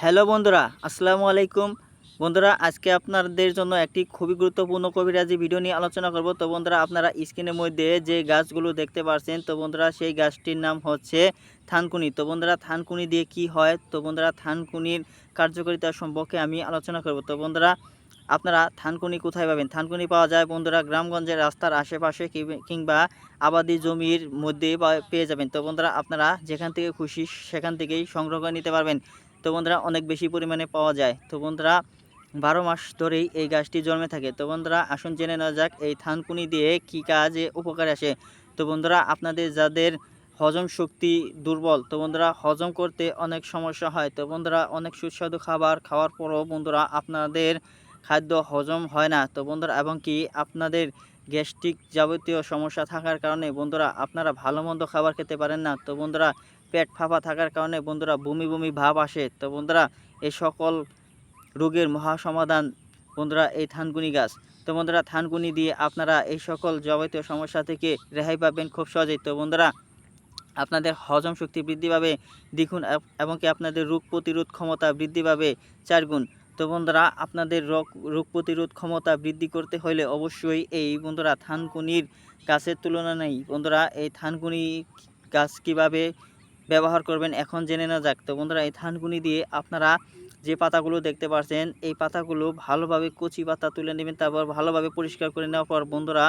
Hello বন্ধুরা, আসসালামু আলাইকুম। বন্ধুরা, আজকে আপনাদের জন্য একটি খুবই গুরুত্বপূর্ণ কবিরাজি ভিডিও নিয়ে আলোচনা করব। তো বন্ধুরা, আপনারা স্ক্রিনের মধ্যে যে গাছগুলো দেখতে পাচ্ছেন তো বন্ধুরা, সেই গাছটির নাম হচ্ছে থানকুনি। তো বন্ধুরা, থানকুনি দিয়ে কি হয়? তো বন্ধুরা, থানকুনির কার্যকারিতা সম্পর্কে আমি আলোচনা করব। তো বন্ধুরা, আপনারা থানকুনি কোথায় পাবেন? থানকুনি পাওয়া যায় বন্ধুরা, গ্রামগঞ্জের রাস্তার আশেপাশে কিংবা আবাদি জমির মধ্যে পেয়ে যাবেন। তো বন্ধুরা, আপনারা যেখান থেকে খুশি, সেখান থেকেই সংগ্রহ করে নিতে পারবেন। তো বন্ধুরা অনেক বেশি পরিমাণে পাওয়া যায়। তো বন্ধুরা, বারো মাস ধরেই এই গাছটি জন্মে থাকে। তো বন্ধুরা, আসুন জেনে নেওয়া যাক এই থানকুনি দিয়ে কী কাজে উপকার আসে। তো বন্ধুরা, আপনাদের যাদের হজম শক্তি দুর্বল, তো বন্ধুরা, হজম করতে অনেক সমস্যা হয়। তো বন্ধুরা, অনেক সুস্বাদু খাবার খাওয়ার পরও বন্ধুরা, আপনাদের খাদ্য হজম হয় না। তো বন্ধুরা, এবং কি আপনাদের গ্যাস্ট্রিক যাবতীয় সমস্যা থাকার কারণে বন্ধুরা, আপনারা ভালো মন্দ খাবার খেতে পারেন না। তো বন্ধুরা পেট ফাঁপা থাকার কারণে বন্ধুরা বমি বমি ভাব আসে। তো বন্ধুরা, এই সকল রোগের মহা সমাধান বন্ধুরা এই থানকুনি গাছ। তো বন্ধুরা, থানকুনি দিয়ে আপনারা এই সকল যাবতীয় সমস্যা থেকে রেহাই পাবেন খুব সহজেই। তো বন্ধুরা, আপনাদের হজম শক্তি বৃদ্ধি পাবে, দ্বিগুণ এব- কি আপনাদের রোগ প্রতিরোধ ক্ষমতা বৃদ্ধি পাবে চারগুণ তো বন্ধুরা, আপনাদের রোগ রোগ প্রতিরোধ ক্ষমতা বৃদ্ধি করতে হলে অবশ্যই এই বন্ধুরা থানকুনির গাছের তুলনা নেই। বন্ধুরা, এই থানকুনি গাছ কীভাবে ব্যবহার করবেন। এখন জেনে না যাক। তো বন্ধুরা, এই থানকুনি দিয়ে আপনারা যে পাতাগুলো দেখতে পাচ্ছেন এই পাতাগুলো ভালোভাবে কচি পাতা তুলে নেবেন, তারপর ভালোভাবে পরিষ্কার করে নেওয়ার পর বন্ধুরা,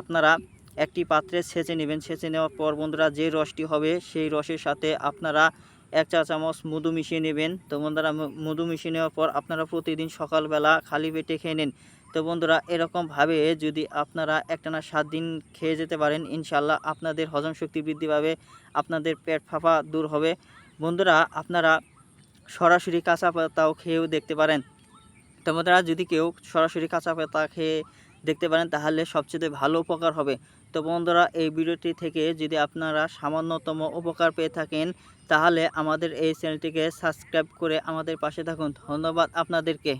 আপনারা একটি পাত্রে ছেঁচে নেবেন। ছেঁচে নেওয়ার পর বন্ধুরা, যে রসটি হবে, সেই রসের সাথে আপনারা এক চা চামচ মধু মিশিয়ে নেবেন। তো বন্ধুরা মধু মিশিয়ে নেওয়ার পর আপনারা প্রতিদিন সকালবেলা খালি পেটে খেয়ে নিন। তো বন্ধুরা, এরকমভাবে যদি আপনারা একটানা সাত দিন খেয়ে যেতে পারেন ইনশাল্লাহ আপনাদের হজম শক্তি বৃদ্ধি পাবে, আপনাদের পেট ফাঁপা দূর হবে। বন্ধুরা, আপনারা সরাসরি কাঁচা পাতাও খেয়েও দেখতে পারেন। তো বন্ধুরা, যদি কেউ সরাসরি কাঁচা পাতা খেয়ে দেখতে পারেন, তাহলে সবচেয়ে ভালো উপকার হবে। তো বন্ধুরা, এই ভিডিওটি থেকে যদি আপনারা সামান্যতম উপকার পেয়ে থাকেন, তাহলে আমাদের এই চ্যানেলটিকে সাবস্ক্রাইব করে আমাদের পাশে থাকুন। ধন্যবাদ আপনাদেরকে।